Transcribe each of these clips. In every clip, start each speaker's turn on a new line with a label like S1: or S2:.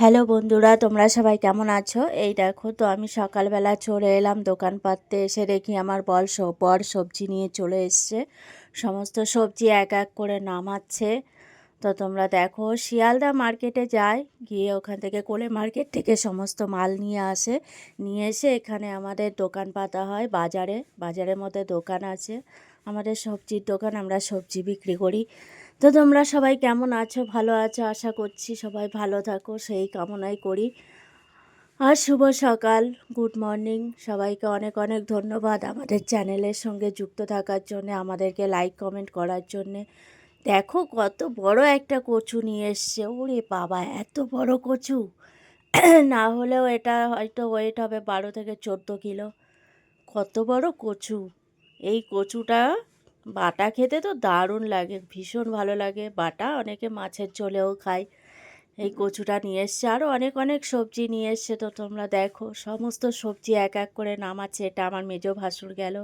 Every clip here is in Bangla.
S1: হ্যালো বন্ধুরা, তোমরা সবাই কেমন আছো? এই দেখো, তো আমি সকালবেলা চলে এলাম দোকান পাততে এসে দেখি আমার বল বর সবজি নিয়ে চলে এসছে। সমস্ত সবজি এক এক করে নামাচ্ছে। তো তোমরা দেখো, শিয়ালদা মার্কেটে যায়, গিয়ে ওখান থেকে কোলে মার্কেট থেকে সমস্ত মাল নিয়ে আসে। নিয়ে এসে এখানে আমাদের দোকান পাতা হয়, বাজারে, বাজারের মধ্যে দোকান আছে। আমাদের সবজির দোকান, আমরা সবজি বিক্রি করি। তো তোমরা সবাই কেমন আছো? ভালো আছো? আশা করছি সবাই ভালো থাকো, সেই কামনাই করি। আর শুভ সকাল, গুড মর্নিং। সবাইকে অনেক অনেক ধন্যবাদ আমাদের চ্যানেলের সঙ্গে যুক্ত থাকার জন্যে, আমাদেরকে লাইক, কমেন্ট করার জন্যে। দেখো কত বড় একটা কচু নিয়ে এসছে, ওরে বাবা, এত বড় কচু। না হলেও এটা হয়তো ওয়েট হবে বারো থেকে চোদ্দ কিলো। কত বড় কচু? এই কচুটা বাটা খেতে তো দারুণ লাগে, ভীষণ ভালো লাগে। বাটা অনেকে মাছের ঝোলেও খায়। এই কচুটা নিয়ে এসছে আরও অনেক অনেক সবজি নিয়ে এসছে। তো তোমরা দেখো, সমস্ত সবজি এক এক করে নামাচ্ছে, এটা আমার মেজো ভাসুর গেল।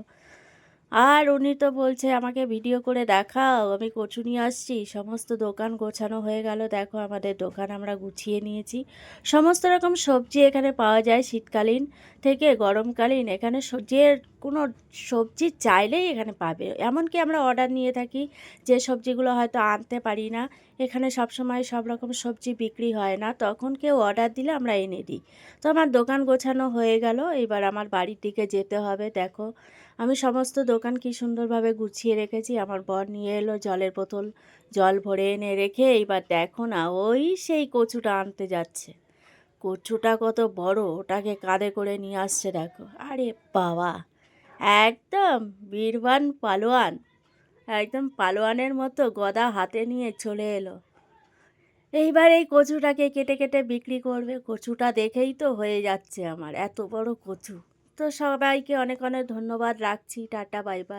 S1: আর উনি তো বলছে, আমাকে ভিডিও করে দেখাও, আমি কচু নিয়ে আসছি। সমস্ত দোকান গোছানো হয়ে গেল। দেখো আমাদের দোকান আমরা গুছিয়ে নিয়েছি। সমস্ত রকম সবজি এখানে পাওয়া যায় শীতকালীন থেকে গরমকালীন। এখানে যে কোনো সবজি চাইলেই এখানে পাবে। এমনকি আমরা অর্ডার নিয়ে থাকি যে সবজিগুলো হয়তো আনতে পারি না। এখানে সবসময় সব রকম সবজি বিক্রি হয় না। তখন কেউ অর্ডার দিলে আমরা এনে দিই। তো আমার দোকান গোছানো হয়ে গেল। এবার আমার বাড়ির দিকে যেতে হবে, দেখো। আমি সমস্ত দোকান কি সুন্দরভাবে গুছিয়ে রেখেছি। আমার বর নিয়ে এলো জলের বোতল। জল ভরে এনে রেখে এইবার দেখো না, ওই সেই কচুটা আনতে যাচ্ছে। কচুটা কত বড়, ওটাকে কাঁধে করে নিয়ে আসছে, দেখো। আরে বাবা! একদম বীরবান পালোয়ান। একদম পালোয়ানের মতো গদা হাতে নিয়ে চলে এলো। এইবার এই কচুটাকে কেটে কেটে বিক্রি করবে। কচুটা দেখেই তো হয়ে যাচ্ছে আমার, এত বড় কচু। তো সবাইকে অনেক অনেক ধন্যবাদ, রাখছি, টাটা, বাই বাই।